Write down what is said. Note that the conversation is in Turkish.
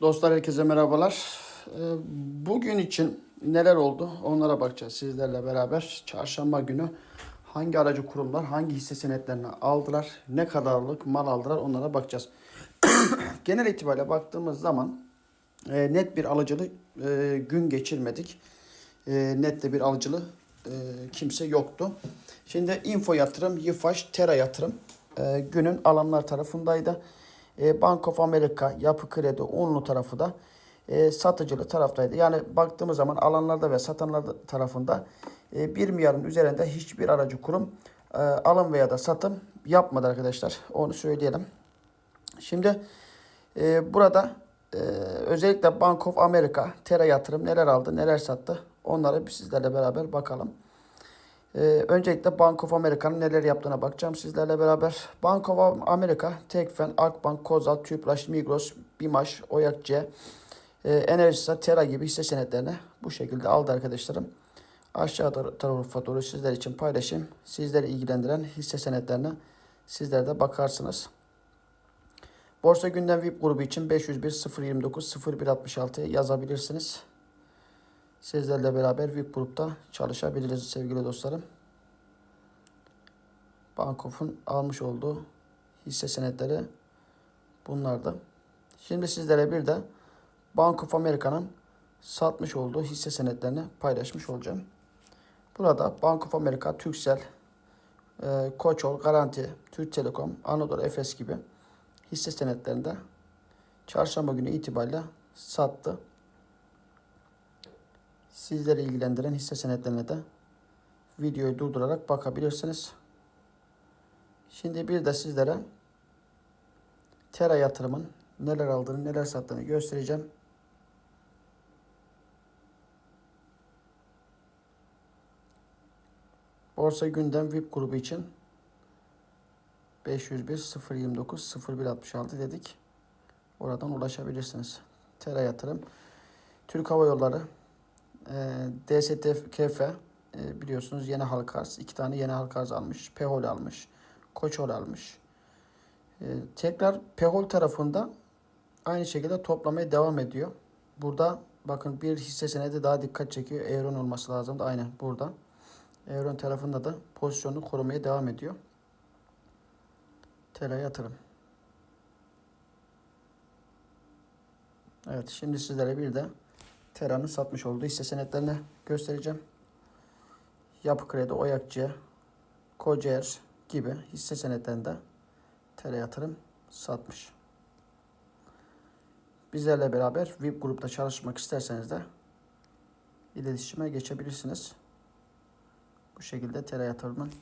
Dostlar herkese merhabalar. Ee, Bugün için neler oldu onlara bakacağız sizlerle beraber. Çarşamba günü hangi aracı kurumlar hangi hisse senetlerini aldılar, ne kadarlık mal aldılar onlara bakacağız. Genel itibariyle baktığımız zaman e, net bir alıcılı e, gün geçirmedik. E, net de bir alıcılı kimse yoktu. Şimdi Info Yatırım, Yifaş, Tera Yatırım günün alanlar tarafındaydı. E, Bank of America, Yapı Kredi, Unlu tarafı da e, satıcılı taraftaydı. Yani baktığımız zaman alanlarda ve satanlar tarafında e, 1 milyarın üzerinde hiçbir aracı kurum e, alım veya da satım yapmadı arkadaşlar. Onu söyleyelim. Şimdi e, burada e, özellikle Bank of America, Tera Yatırım neler aldı, neler sattı onlara bir sizlerle beraber bakalım. Ee, öncelikle Bank of America'nın neler yaptığına bakacağım sizlerle beraber. Bank of America, Tekfen, Akbank, Kozal, Tüpraş, Migros, Bimaş, Oyakçe, e, Enerjisa, Tera gibi hisse senetlerini bu şekilde aldı arkadaşlarım. Aşağı tar- tarafa doğru sizler için paylaşayım. Sizleri ilgilendiren hisse senetlerine sizler de bakarsınız. Borsa Gündem VIP grubu için 501 029 0166'ya yazabilirsiniz. Sizlerle beraber VIP grupta çalışabiliriz sevgili dostlarım. Bankof'un almış olduğu hisse senetleri bunlardı. Şimdi sizlere bir de Bank of America'nın satmış olduğu hisse senetlerini paylaşmış olacağım. Burada Bank of America, Turkcell, e, Koçol, Garanti, Türk Telekom, Anadolu Efes gibi hisse senetlerinde çarşamba günü itibariyle sattı. Sizleri ilgilendiren hisse senetlerine de videoyu durdurarak bakabilirsiniz. Şimdi bir de sizlere Tera yatırımın neler aldığını neler sattığını göstereceğim. Borsa Gündem VIP grubu için 501 029 0166 dedik. Oradan ulaşabilirsiniz. Tera yatırım. Türk Hava Yolları DSTKF e, biliyorsunuz yeni halka arz. iki tane yeni halka arz almış. Pehol almış. Koçol almış. E, tekrar Pehol tarafında aynı şekilde toplamaya devam ediyor. Burada bakın bir hisse senedi daha dikkat çekiyor. Euron olması lazım. Aynen burada. Euron tarafında da pozisyonunu korumaya devam ediyor. Tera yatırım. Evet şimdi sizlere bir de Tera'nın satmış olduğu hisse senetlerini göstereceğim. Yapı Kredi, Oyakçı, Kocaer gibi hisse senetlerinde Tera yatırım satmış. Bizlerle beraber VIP grupta çalışmak isterseniz de iletişime geçebilirsiniz. Bu şekilde Tera yatırımın